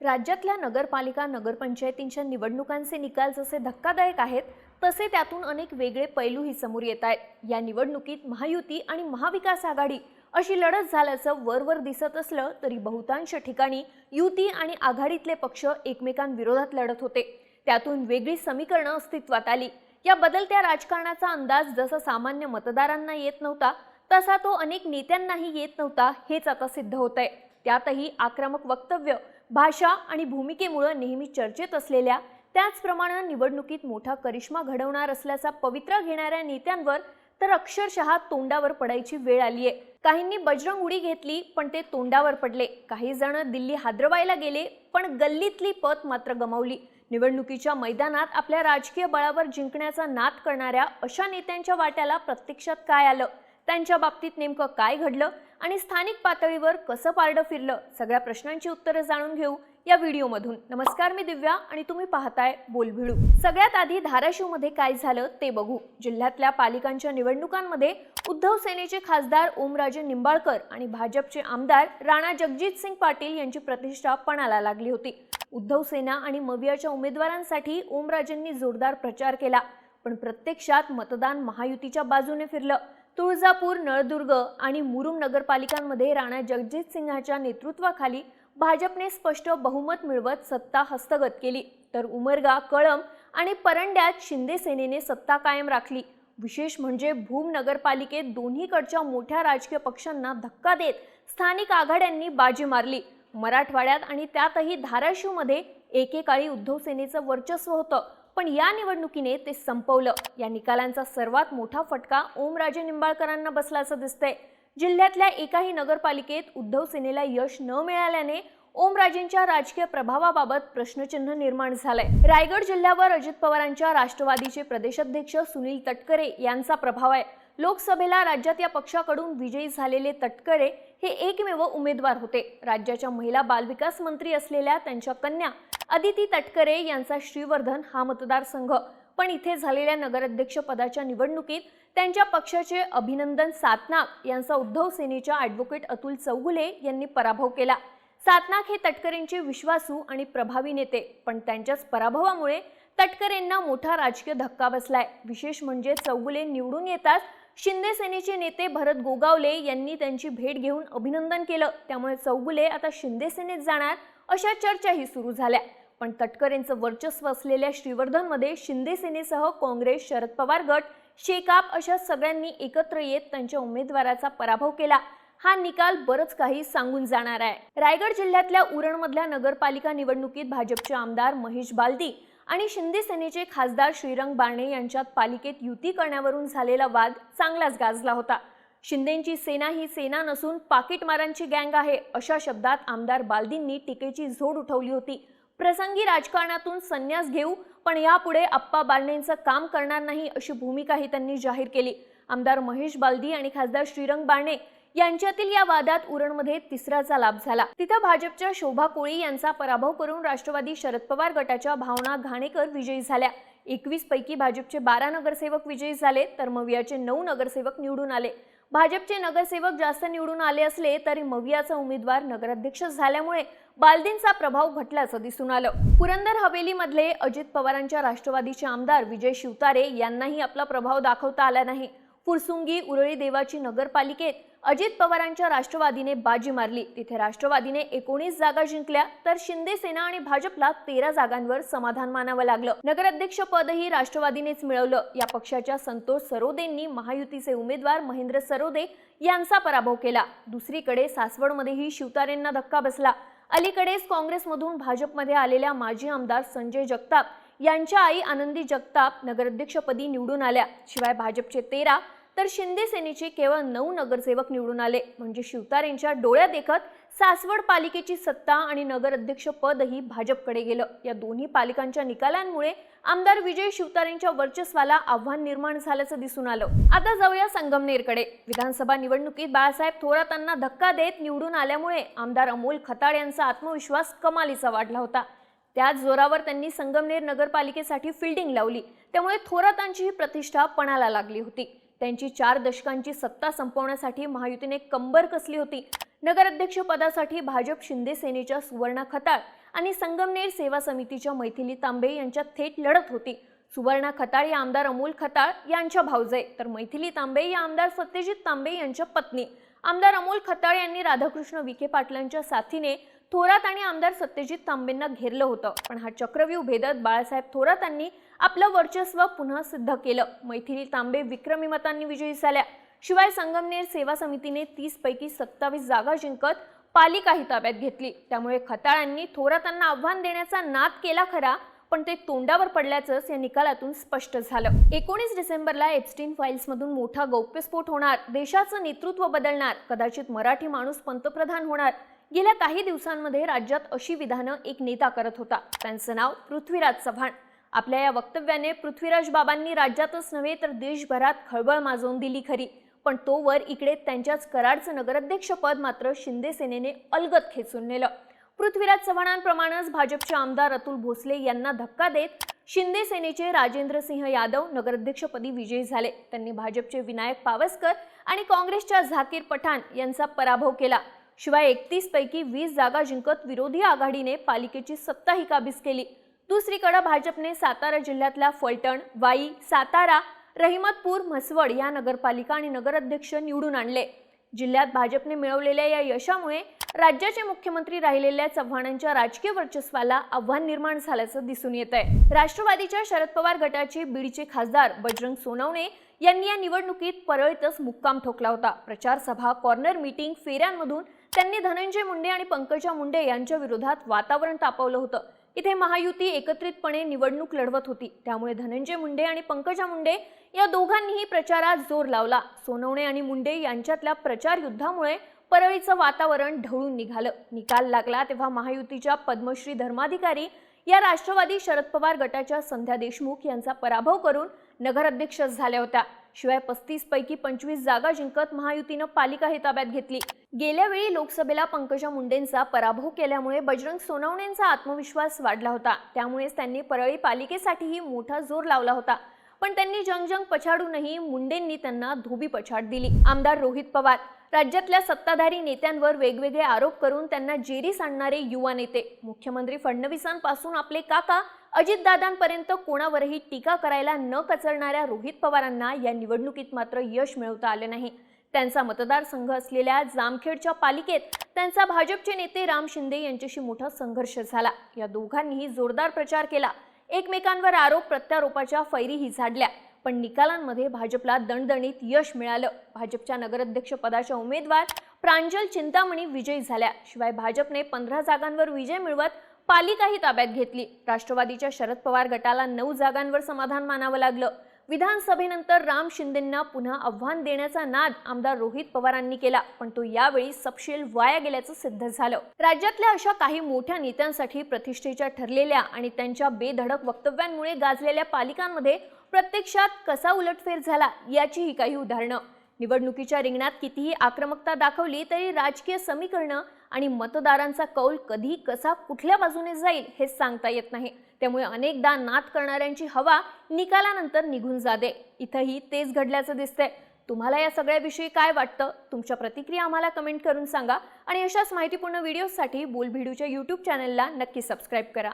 राज्यातल्या नगरपालिका नगरपंचायतींच्या निवडणुकांचे निकाल जसे धक्कादायक आहेत तसे त्यातून अनेक वेगळे पैलूही समोर येत आहेत. या निवडणुकीत महायुती आणि महाविकास आघाडी अशी लढत झाल्याचं वरवर दिसत असलं तरी बहुतांश ठिकाणी युती आणि आघाडीतले पक्ष एकमेकांविरोधात लढत होते. त्यातून वेगळी समीकरणं अस्तित्वात आली. या बदलत्या राजकारणाचा अंदाज जसा सामान्य मतदारांना येत नव्हता तसा तो अनेक नेत्यांनाही येत नव्हता हेच आता सिद्ध होत आहे त्यातही आक्रमक वक्तव्य भाषा आणि भूमिकेमुळं नेहमी चर्चेत असलेल्या त्याचप्रमाणे निवडणुकीत मोठा करिश्मा घडवणार असल्याचा पवित्रा घेणाऱ्या नेत्यांवर तर अक्षरशः तोंडावर पडायची वेळ आली आहे काहींनी बजरंग उडी घेतली पण ते तोंडावर पडले. काही जण दिल्ली हादरवायला गेले पण गल्लीतली पत मात्र गमावली. निवडणुकीच्या मैदानात आपल्या राजकीय बळावर जिंकण्याचा नाद करणाऱ्या अशा नेत्यांच्या वाट्याला प्रत्यक्षात काय आलं? त्यांच्या बाबतीत नेमकं काय घडलं? आणि स्थानिक पातळीवर कसं पारडं फिरलं सगळ्या प्रश्नांची उत्तरं जाणून घेऊ या व्हिडिओमधून. नमस्कार मी दिव्या आणि तुम्ही पाहताय बोलभिडू सगळ्यात आधी धाराशिवमध्ये काय झालं ते बघू. जिल्ह्यातल्या पालिकांच्या निवडणुकांमध्ये उद्धव सेनेचे खासदार ओमराजे निंबाळकर आणि भाजपचे आमदार राणा जगजित सिंग पाटील यांची प्रतिष्ठा पणाला लागली होती. उद्धव सेना आणि मवियाच्या उमेदवारांसाठी ओमराजेंनी जोरदार प्रचार केला. पण प्रत्यक्षात मतदान महायुतीच्या बाजूने फिरलं. तुळजापूर नळदुर्ग आणि मुरुम नगरपालिकांमध्ये राणा जगजित सिंहाच्या नेतृत्वाखाली भाजपने स्पष्ट बहुमत मिळवत सत्ता हस्तगत केली. तर उमरगा कळम आणि परंड्यात शिंदे सेनेने सत्ता कायम राखली. विशेष म्हणजे भूम नगरपालिकेत दोन्हीकडच्या मोठ्या राजकीय पक्षांना धक्का देत स्थानिक आघाड्यांनी बाजी मारली. मराठवाड्यात आणि त्यातही धाराशिवमध्ये एकेकाळी उद्धव सेनेचं वर्चस्व होतं. पण या निवडणुकीने ते संपवलं. या निकालांचा सर्वात मोठा फटका ओमराजे निंबाळकरांना बसल्याचं दिसतंय. जिल्ह्यातल्या एकाही नगरपालिकेत उद्धव सेनेला यश न मिळाल्याने ओमराजेंच्या राजकीय प्रभावाबाबत प्रश्नचिन्ह निर्माण झालंय. रायगड जिल्ह्यावर अजित पवारांच्या राष्ट्रवादीचे प्रदेशाध्यक्ष सुनील तटकरे यांचा प्रभाव आहे. लोकसभेला राज्यात या पक्षाकडून विजयी झालेले तटकरे हे एकमेव उमेदवार होते. राज्याच्या महिला बालविकास मंत्री असलेल्या त्यांच्या कन्या अदिती तटकरे यांचा श्रीवर्धन हा मतदारसंघ. पण इथे झालेल्या नगराध्यक्ष पदाच्या निवडणुकीत त्यांच्या पक्षाचे अभिनंदन सातनाक यांचा उद्धव सेनेच्या ॲडव्होकेट अतुल चौगुले यांनी पराभव केला. सातनाक हे तटकरेंचे विश्वासू आणि प्रभावी नेते पण त्यांच्याच पराभवामुळे तटकरेंना मोठा राजकीय धक्का बसलाय. विशेष म्हणजे चौगुले निवडून येताच शिंदे सेनेचे नेते भरत गोगावले यांनी त्यांची भेट घेऊन अभिनंदन केलं. त्यामुळे चौगुले आता शिंदे सेनेत जाणार अशा चर्चाही सुरू झाल्या. पण तटकरेंचं वर्चस्व असलेल्या श्रीवर्धनमध्ये शिंदे सेनेसह काँग्रेस शरद पवार गट शेकाप अशा सगळ्यांनी एकत्र येत त्यांच्या उमेदवाराचा पराभव केला. हा निकाल बरंच काही सांगून जाणार आहे. रायगड जिल्ह्यातल्या उरणमधल्या नगरपालिका निवडणुकीत भाजपचे आमदार महेश बालदी आणि शिंदे सेनेचे खासदार श्रीरंग बारणे यांच्यात पालिकेत युती करण्यावरून झालेला वाद चांगलाच गाजला होता. शिंदेंची सेना ही सेना नसून पाकिटमारांची गँग आहे अशा शब्दात आमदार बालदींनी टीकेची झोड उठवली होती. प्रसंगी राजकारणातून संन्यास घेऊ पण यापुढे आप्पा बालनेंचं काम करणार नाही अशी भूमिकाही त्यांनी जाहीर केली. आमदार महेश बालदी आणि खासदार श्रीरंग बारणे यांच्यातील या वादात उरणमध्ये तिसऱ्याचा लाभ झाला. तिथं भाजपच्या शोभा कोळी यांचा पराभव करून राष्ट्रवादी शरद पवार गटाच्या भावना घाणेकर विजयी झाल्या. एकवीस पैकी भाजपचे बारा नगरसेवक विजयी झाले तर मवियाचे नऊ नगरसेवक निवडून आले. भाजपचे नगरसेवक जास्त निवडून आले असले तरी मवियाचा उमेदवार नगराध्यक्ष झाल्यामुळे बालदींचा प्रभाव घटल्याचं दिसून आलं. पुरंदर हवेलीमधले अजित पवारांच्या राष्ट्रवादीचे आमदार विजय शिवतारे यांनाही आपला प्रभाव दाखवता आला नाही. फुरसुंगी उरळी देवाची नगरपालिकेत अजित पवारांच्या राष्ट्रवादीने बाजी मारली. तिथे राष्ट्रवादीने एकोणीस जागा जिंकल्या तर शिंदे सेना आणि भाजपला तेरा जागांवर समाधान मानावं लागलं. नगराध्यक्ष पदही राष्ट्रवादीनेच मिळवलं. या पक्षाच्या संतोष सरोदेंनी महायुतीचे उमेदवार महेंद्र सरोदे यांचा पराभव केला. दुसरीकडे सासवडमध्येही शिवतारेंना धक्का बसला. अलीकडेच काँग्रेसमधून भाजपमध्ये आलेल्या माजी आमदार संजय जगताप यांच्या आई आनंदी जगताप नगराध्यक्षपदी निवडून आल्या. शिवाय भाजपचे तेरा तर शिंदे सेनेचे केवळ नऊ नगरसेवक निवडून आले. म्हणजे शिवतारेंच्या डोळ्या देखत सासवड पालिकेची सत्ता आणि नगराध्यक्ष पदही भाजपकडे गेलं. या दोन्ही पालिकांच्या निकालांमुळे आमदार विजय शिवतारेंच्या वर्चस्वाला आव्हान निर्माण झाल्याचं दिसून आलं. आता जाऊया संगमनेरकडे. विधानसभा निवडणुकीत बाळासाहेब थोरातांना धक्का देत निवडून आल्यामुळे आमदार अमोल खताळ यांचा आत्मविश्वास कमालीचा वाढला होता. त्याच जोरावर त्यांनी संगमनेर नगरपालिकेसाठी फिल्डिंग लावली. त्यामुळे थोरातांची ही प्रतिष्ठा पणाला लागली होती. त्यांची चार दशकांची सत्ता संपवण्यासाठी महायुतीने कंबर कसली होती? नगराध्यक्ष पदासाठी भाजप शिंदे सेनेच्या सुवर्णा खताळ आणि संगमनेर सेवा समितीच्या मैथिली तांबे यांच्यात थेट लढत होती. सुवर्णा खताळ या आमदार अमोल खताळ यांच्या भावजे तर मैथिली तांबे या आमदार सत्यजित तांबे यांच्या पत्नी. आमदार अमोल खताळ यांनी राधाकृष्ण विखे पाटलांच्या साथीने थोरात आणि आमदार सत्यजित तांबेंना घेरलं होतं. पण हा चक्रव्यूह भेदत बाळासाहेब थोरातांनी आपलं वर्चस्व पुन्हा सिद्ध केलं. मैथिली तांबे विक्रमी मतांनी विजयी झाल्या. शिवाय संगमनेर सेवा समितीने तीस पैकी सत्तावीस जागा जिंकत पालिकाही ताब्यात घेतली. त्यामुळे खताळांनी थोरातांना आव्हान देण्याचा नाद केला खरा पण ते तोंडावर पडल्याचंच या निकालातून स्पष्ट झालं. एकोणीस डिसेंबरला एप्स्टीन फाईल्समधून मोठा गौप्यस्फोट होणार. देशाचं नेतृत्व बदलणार. कदाचित मराठी माणूस पंतप्रधान होणार. गेल्या काही दिवसांमध्ये राज्यात अशी विधानं एक नेता करत होता. त्यांचं नाव पृथ्वीराज चव्हाण. आपल्या या वक्तव्याने पृथ्वीराज बाबांनी राज्यातच नव्हे तर देशभरात खळबळ माजवून दिली खरी. पण तोवर इकडे त्यांच्याच कराडचं नगराध्यक्षपद मात्र शिंदे सेनेने अलगत खेचून नेलं. पृथ्वीराज चव्हाणांप्रमाणेच भाजपचे आमदार अतुल भोसले यांना धक्का देत शिंदे सेनेचे राजेंद्र सिंह यादव नगराध्यक्षपदी विजयी झाले. त्यांनी भाजपचे विनायक पावसकर आणि काँग्रेसच्या झाकीर पठाण यांचा पराभव केला. शिवाय एकतीस पैकी वीस जागा जिंकत विरोधी आघाडीने पालिकेची सत्ताही काबीज केली. दुसरीकडे भाजपने सातारा जिल्ह्यातल्या फलटण वाई सातारा रहिमतपूर म्हसवड या नगरपालिका आणि नगराध्यक्ष निवडून आणले. जिल्ह्यात भाजपने मिळवलेल्या या यशामुळे राज्याचे मुख्यमंत्री राहिलेल्या चव्हाणांच्या राजकीय वर्चस्वाला आव्हान निर्माण झाल्याचं दिसून येत आहे राष्ट्रवादीच्या शरद पवार गटाचे बीडचे खासदार बजरंग सोनवणे यांनी या निवडणुकीत परळीतच मुक्काम ठोकला होता. प्रचारसभा कॉर्नर मीटिंग फेऱ्यांमधून त्यांनी धनंजय मुंडे आणि पंकजा मुंडे यांच्या विरोधात वातावरण तापवलं होतं. इथे महायुती एकत्रितपणे निवडणूक लढवत होती. त्यामुळे धनंजय मुंडे आणि पंकजा मुंडे या दोघांनीही प्रचारात जोर लावला. सोनवणे आणि मुंडे यांच्यातल्या प्रचार युद्धामुळे परळीचं वातावरण ढवळून निघालं. निकाल लागला तेव्हा महायुतीच्या पद्मश्री धर्माधिकारी या राष्ट्रवादी शरद पवार गटाच्या संध्या देशमुख यांचा पराभव करून नगराध्यक्ष झाल्या होत्या. शिवाय पस्तीस पैकी पंचवीस जागा जिंकत महायुतीनं पालिका ही ताब्यात घेतली. गेल्या वेळी लोकसभेला पंकजा मुंडेंचा पराभव केल्यामुळे बजरंग सोनवणेंचा आत्मविश्वास वाढला होता. त्यामुळेच त्यांनी परळी पालिकेसाठीही मोठा जोर लावला होता. पण त्यांनी जंगजंग पछाडूनही मुंडेंनी त्यांना धोबी पछाड दिली. आमदार रोहित पवार राज्यातल्या सत्ताधारी नेत्यांवर वेगवेगळे आरोप करून त्यांना जेरीस आणणारे युवा नेते. मुख्यमंत्री फडणवीसांपासून आपले काका अजितदादांपर्यंत कोणावरही टीका करायला न कचरणाऱ्या रोहित पवारांना या निवडणुकीत मात्र यश मिळवता आले नाही. त्यांचा मतदारसंघ असलेल्या जामखेडच्या पालिकेत त्यांचा भाजपचे नेते राम शिंदे यांच्याशी मोठा संघर्ष झाला. या दोघांनीही जोरदार प्रचार केला. एकमेकांवर आरोप प्रत्यारोपाच्या फैरीही झाडल्या. पण निकालांमध्ये भाजपला दणदणीत यश मिळालं. भाजपच्या नगराध्यक्ष पदाच्या उमेदवार प्रांजल चिंतामणी विजयी झाल्या. शिवाय भाजपने पंधरा जागांवर विजय मिळवत पालिकाही ताब्यात घेतली. राष्ट्रवादीच्या शरद पवार गटाला नऊ जागांवर समाधान मानावं लागलं. विधानसभेनंतर राम शिंदेंना पुन्हा आव्हान देण्याचा नाद आमदार रोहित पवारांनी केला पण तो यावेळी सपशेल वाया गेल्याचं सिद्ध झालं. राज्यातल्या अशा काही मोठ्या नेत्यांसाठी प्रतिष्ठेच्या ठरलेल्या आणि त्यांच्या बेधडक वक्तव्यांमुळे गाजलेल्या पालिकांमध्ये प्रत्यक्षात कसा उलटफेर झाला याचीही काही उदाहरणं. निवडणुकीच्या रिंगणात कितीही आक्रमकता दाखवली तरी राजकीय समीकरणं आणि मतदारांचा कौल कधी कसा कुठल्या बाजूने जाईल हे सांगता येत नाही. त्यामुळे अनेकदा नात करणाऱ्यांची हवा निकालानंतर निघून जाते. इथंही तेच घडल्याचं दिसतंय. तुम्हाला या सगळ्याविषयी काय वाटतं? तुमच्या प्रतिक्रिया आम्हाला कमेंट करून सांगा आणि अशाच माहितीपूर्ण व्हिडिओसाठी बोलभिडूच्या यूट्यूब चॅनलला नक्की सबस्क्राईब करा.